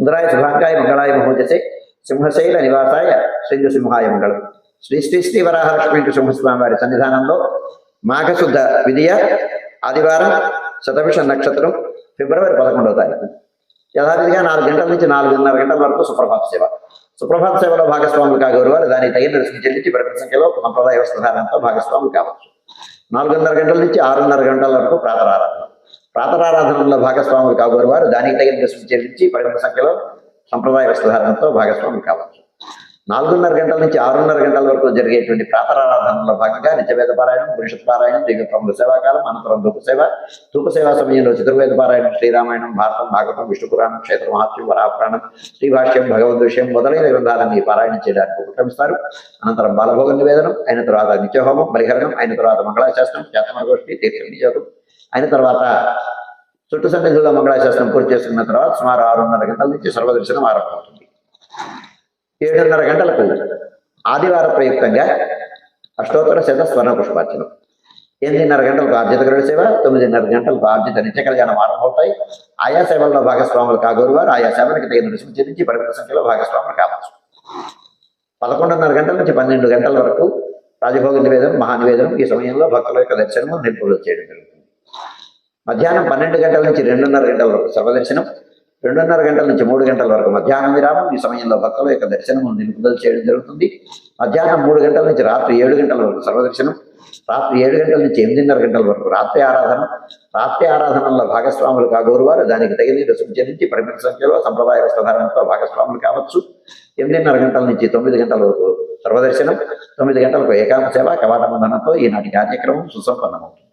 సుందరాయ శుభాంగాయ మంగళాయ మహోజసే సింహశైల నివాసాయ శ్రీంజు సింహాయ మంగళం. శ్రీ శ్రీ శ్రీ వరాహలక్ష్మీ సింహస్వామి వారి సన్నిధానంలో మాఘశుద్ధ విధియ ఆదివారం శతభిష నక్షత్రం ఫిబ్రవరి పదకొండవ తారీఖు. యథావిధిగా నాలుగు గంటల నుంచి నాలుగున్నర గంటల వరకు సుప్రభాత సేవ. సుప్రభాత సేవలో భాగస్వాములు కాగోరు వారు దానికి తగిన రుసుము చెల్లించి పరిమిత సంఖ్యలో సంప్రదాయ వస్త్రధారణతో భాగస్వాములు కావచ్చు. నాలుగున్నర గంటల నుంచి ఆరున్నర గంటల వరకు ప్రాతరారాధన. ప్రాతరారాధనలో భాగస్వాములు కాబోరు వారు. దానికి తగిన రుసుము చెల్లించి పరిమిత సంఖ్యలో సంప్రదాయ వస్త్రధారణతో భాగస్వాములు కావచ్చు నాలుగున్నర గంటల నుంచి ఆరున్నర గంటల వరకు జరిగేటువంటి ప్రాతరారాధనలో భాగంగా నిత్యవేద పారాయణం పురుషత్ పారాయణం దివ్యప్రముల సేవాకాలం అనంతరం ధూపసేవ సేవ సమయంలో చతుర్వేద పారాయణం శ్రీరామాయణం భారతం భాగవతం విష్ణు పురాణం క్షేత్ర మహాత్యం వరాపురాణం శ్రీభాష్యం భగవద్ విషయం మొదలైన గ్రంథాలను ఈ పారాయణం చేయడానికి ఉపక్రమిస్తారు. అనంతరం బాలభోగ నివేదనం అయిన తర్వాత నిత్యహోమం బలిహరణం అయిన తర్వాత మంగళాశాస్త్రం చేతమగోష్ఠి తీర్థ వినియోగం అయిన తర్వాత చుట్టు సన్నిధిలో మంగళాశాస్త్రం పూర్తి చేసుకున్న తర్వాత సుమారు ఆరున్నర గంటల నుంచి సర్వదర్శనం ఆరంభమవుతుంది. ఏడున్నర గంటలకు ఆదివార ప్రయుక్తంగా అష్టోత్తర శత స్వర్ణ పుష్పార్చనం ఎనిమిదిన్నర గంటలకు ఆర్జిత గరుడు సేవ తొమ్మిదిన్నర గంటలకు ఆర్జిత నిత్య కళ్యాణం ఆరంభమవుతాయి. ఆయా సేవల్లో భాగస్వాములు కాగోరు వారు ఆయా సేవలకు తగిన రుసుము చెల్లించి పరిమిత సంఖ్యలో భాగస్వాములు కావచ్చు. పదకొండున్నర గంటల నుంచి పన్నెండు గంటల వరకు రాజభోగ నివేదనం మహానివేదనం ఈ సమయంలో భక్తుల యొక్క దర్శనము నిలుపులు చేయడం జరుగుతుంది. మధ్యాహ్నం పన్నెండు గంటల నుంచి రెండున్నర గంటల వరకు సర్వదర్శనం రెండున్నర గంటల నుంచి మూడు గంటల వరకు మధ్యాహ్నం విరామం. ఈ సమయంలో భక్తుల యొక్క దర్శనము నిలుపుదల చేయడం జరుగుతుంది. మధ్యాహ్నం మూడు గంటల నుంచి రాత్రి ఏడు గంటల వరకు సర్వదర్శనం రాత్రి ఏడు గంటల నుంచి ఎనిమిదిన్నర గంటల వరకు రాత్రి ఆరాధన. రాత్రి ఆరాధనలో భాగస్వాములు కాగోరు వారు దానికి తగిన రుసుము చెల్లించి పరిమిత సంఖ్యలో సంప్రదాయ వస్త్రధారణతో భాగస్వాములు కావచ్చు. ఎనిమిదిన్నర గంటల నుంచి తొమ్మిది గంటల వరకు సర్వదర్శనం తొమ్మిది గంటలకు ఏకాంత సేవ కవాట బంధనంతో ఈనాటి కార్యక్రమం సుసంపన్నమవుతుంది.